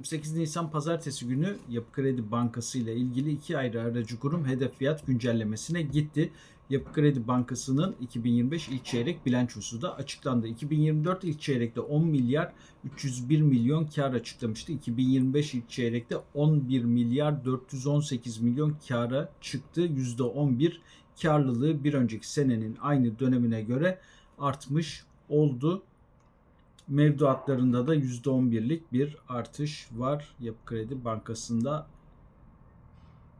28 Nisan pazartesi günü Yapı Kredi Bankası ile ilgili iki ayrı aracı kurum hedef fiyat güncellemesine gitti. Yapı Kredi Bankası'nın 2025 ilk çeyrek bilançosu da açıklandı. 2024 ilk çeyrekte 10 milyar 301 milyon kar açıklamıştı. 2025 ilk çeyrekte 11 milyar 418 milyon kara çıktı. %11 karlılığı bir önceki senenin aynı dönemine göre artmış oldu. Mevduatlarında da %11'lik bir artış var. Yapı Kredi Bankası'nda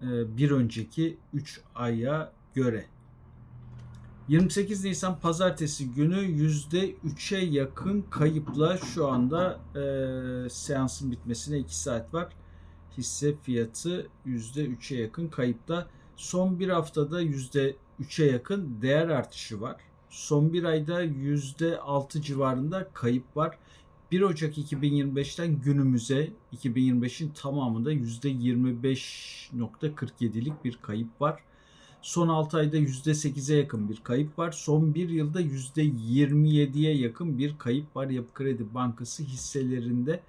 e, bir önceki 3 aya göre. 28 Nisan pazartesi günü %3'e yakın kayıpla şu anda e, seansın bitmesine 2 saat var. Hisse fiyatı %3'e yakın kayıpta. Son bir haftada %3'e yakın değer artışı var. Son bir ayda %6 civarında kayıp var. 1 Ocak 2025'ten günümüze 2025'in tamamında %25.47'lik bir kayıp var. Son 6 ayda %8'e yakın bir kayıp var. Son 1 yılda %27'ye yakın bir kayıp var Yapı Kredi Bankası hisselerinde.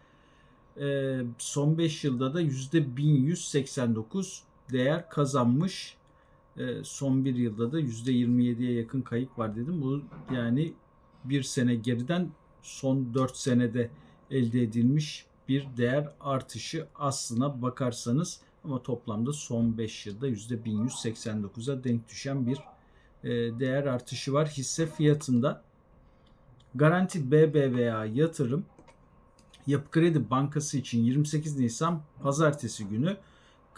Ee, son 5 yılda da %1189 değer kazanmış. Ee, son bir yılda da %27'ye yakın kayıp var dedim. Bu yani bir sene geriden son 4 senede elde edilmiş bir değer artışı aslına bakarsanız ama toplamda son 5 yılda %1189'a denk düşen bir e, değer artışı var hisse fiyatında. Garanti BBVA yatırım Yapı Kredi Bankası için 28 Nisan pazartesi günü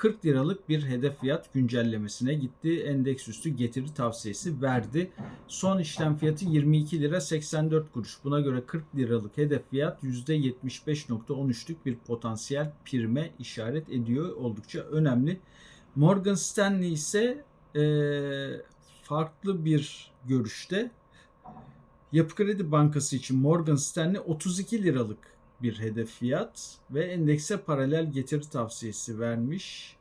40 liralık bir hedef fiyat güncellemesine gitti. Endeks üstü getiri tavsiyesi verdi. Son işlem fiyatı 22 lira 84 kuruş. Buna göre 40 liralık hedef fiyat %75.13'lük bir potansiyel prime işaret ediyor. Oldukça önemli. Morgan Stanley ise e, farklı bir görüşte. Yapı Kredi Bankası için Morgan Stanley 32 liralık bir hedef fiyat ve endekse paralel getiri tavsiyesi vermiş.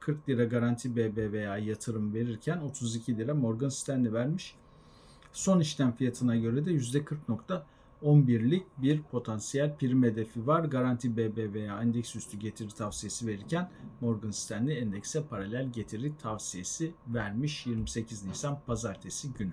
40 lira garanti BBVA yatırım verirken 32 lira Morgan Stanley vermiş. Son işlem fiyatına göre de %40.11'lik bir potansiyel prim hedefi var. Garanti BBVA endeks üstü getiri tavsiyesi verirken Morgan Stanley endekse paralel getiri tavsiyesi vermiş 28 Nisan pazartesi günü.